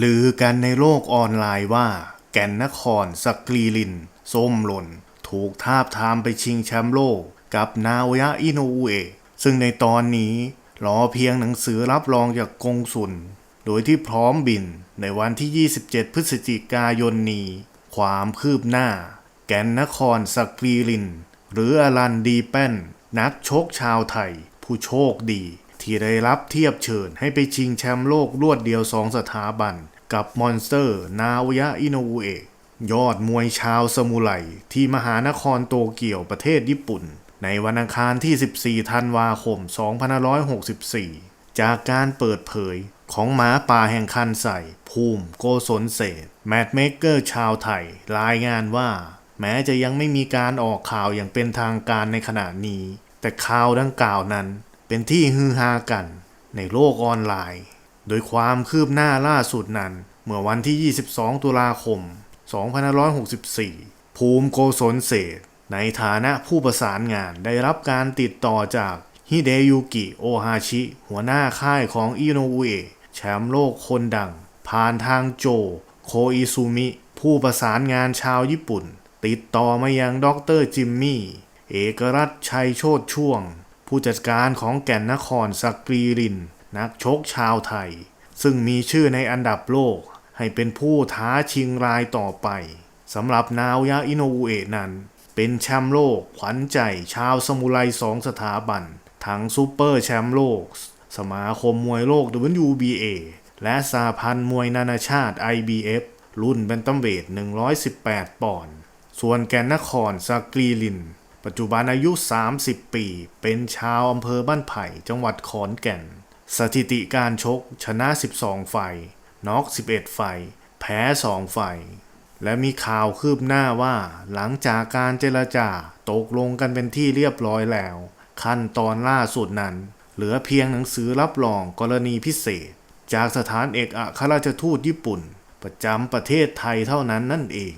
ลือกันในโลกออนไลน์ว่า แก่นนครสกรีลิน ส้มหล่น ถูกทาบทามไปชิงแชมป์โลก กับนาโวยะอิโนอุเอะซึ่งในตอนนี้รอเพียงหนังสือรับรองจากกงสุล โดยที่พร้อมบินในวันที่ 27 พฤศจิกายนนี้ ความคืบหน้า แก่นนครสกรีลิน หรืออลันดีแป้น นักชกชาวไทย ผู้โชคดี ที่ได้รับเทียบเชิญให้ไปชิงแชมป์โลกรวดเดียวสองสถาบัน กับมอนสเตอร์ นาวยะอินอุเอะยอดมวยชาวสมุไรที่มหานครโตเกียวประเทศญี่ปุ่น ในวันอังคารที่ 14 ธันวาคม 2564 จากการเปิดเผยของหมาป่าแห่งคันใส่ ภูมิโกศลเศษแมทเมเกอร์ชาวไทย รายงานว่า แม้จะยังไม่มีการออกข่าวอย่างเป็นทางการในขณะนี้ แต่ข่าวดังกล่าวนั้น เป็นที่ฮือฮากัน ในโลกออนไลน์ โดยความคืบหน้าล่าสุดนั้น เมื่อวันที่ 22 ตุลาคม 2564 ภูมิโกศลเศษ ในฐานะผู้ประสานงานได้รับการติดต่อจากฮิเดยุกิโอฮาชิ หัวหน้าค่ายของอิโนอุเอะแชมป์โลกคนดัง ผ่านทางโจ โคอิซุมิ ผู้ประสานงานชาวญี่ปุ่น ติดต่อมายังด็อกเตอร์จิมมี่ เอกรัตชัยโชตช่วง ผู้จัดการของแก่นนครสักรีริน นักชกชาวไทย ซึ่งมีชื่อในอันดับโลก ให้เป็นผู้ท้าชิงรายต่อไปสำหรับนาวยะอิโนอุเอะนั้น เป็นแชมป์โลกขวัญใจชาวสมุไรสองสถาบัน ทั้งซูเปอร์แชมป์โลก สมาคมมวยโลก WBA และสาพันธ์มวยนานาชาติ IBF รุ่นแบนตัมเวท 118 ปอนด์ ส่วนแกนนครซากรีลิน ปัจจุบันอายุ 30 ปี เป็นชาวอำเภอบ้านไผ่ จังหวัดขอนแก่น สถิติการชกชนะ 12 ไฟน็อก11 ไฟ แพ้ 2 ไฟ และมีข่าวคืบหน้าว่า หลังจากการเจรจาตกลงกันเป็นที่เรียบร้อยแล้ว ขั้นตอนล่าสุดนั้น เหลือเพียงหนังสือรับรองกรณีพิเศษ จากสถานเอกอัครราชทูตญี่ปุ่น ประจำประเทศไทยเท่านั้นนั่นเอง